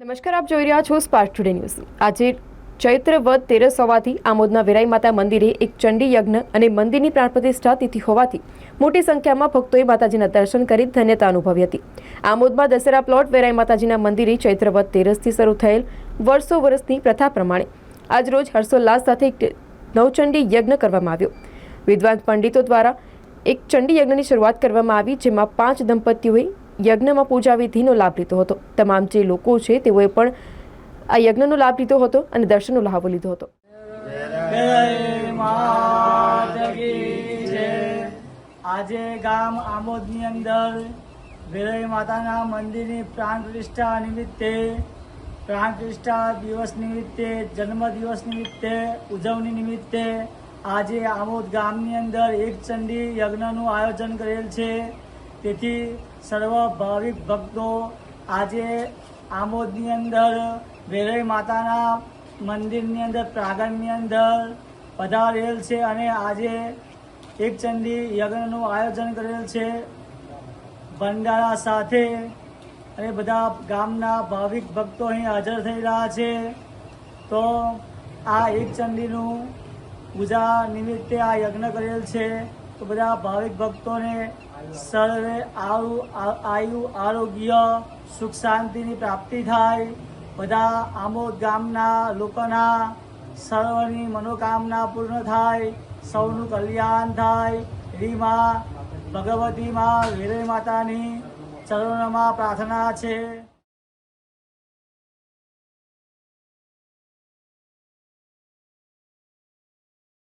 નમસ્કાર, આપ જોઈ રહ્યા છો સ્પાર્ક ટુડે ન્યૂઝ આજે ચૈત્ર વદ તેરસ હોવાથી આમોદના વેરાઈ માતા મંદિરે એક ચંડી યજ્ઞ અને મંદિરની પ્રાણ પ્રતિષ્ઠા તિથિ હોવાથી મોટી સંખ્યામાં ભક્તોએ માતાજીના દર્શન કરી ધન્યતા અનુભવી હતી. આમોદમાં દશેરા પ્લોટ વેરાઈ માતાજીના મંદિરે ચૈત્ર વદ તેરસથી શરૂ થયેલ વર્ષો વર્ષની પ્રથા પ્રમાણે આજરોજ હર્ષોલ્લાસ સાથે એક નવચંડી યજ્ઞ કરવામાં આવ્યો. વિદ્વાન પંડિતો દ્વારા એક ચંડી યજ્ઞની શરૂઆત કરવામાં આવી, જેમાં પાંચ દંપતીઓએ યજ્ઞમાં પૂજા વિધિનો લાભ લીધો હતો તમામ જે લોકો છે તેઓએ પણ આ યજ્ઞનો લાભ લીધો હતો અને દર્શનનો લાભો લીધો હતો. આજે ગામ આમોદની અંદર વેરઈ માતાના મંદિરની પ્રાણ પ્રતિષ્ઠા નિમિત્તે પ્રાણ પ્રતિષ્ઠા દિવસ નિમિત્તે, જન્મ દિવસ નિમિત્તે, ઉજવણી નિમિત્તે આજે આમોદ ગામની અંદર એક ચંડી યજ્ઞનું આયોજન કરેલ છે તેથી સર્વ ભાવિક ભક્તો આજે આમોદની અંદર વેરઈ માતાના મંદિરની અંદર, પ્રાંગણની અંદર પધારેલ છે અને આજે એક ચંડી યજ્ઞનું આયોજન કરેલ છે. ભંડારા સાથે અને બધા ગામના ભાવિક ભક્તો અહીં હાજર થઈ રહ્યા છે. તો આ એક ચંડીનું પૂજા નિમિત્તે આ યજ્ઞ કરેલ છે. તો બધા ભાવિક ભક્તોને સર્વે આયુ આરોગ્ય, સુખ શાંતિની પ્રાપ્તિ થાય. બધા આમોદ ગામના લોકોના સર્વની મનોકામના પૂર્ણ થાય. સૌનું કલ્યાણ થાય. એવી માં ભગવતી માતાની ચરણોમાં પ્રાર્થના છે.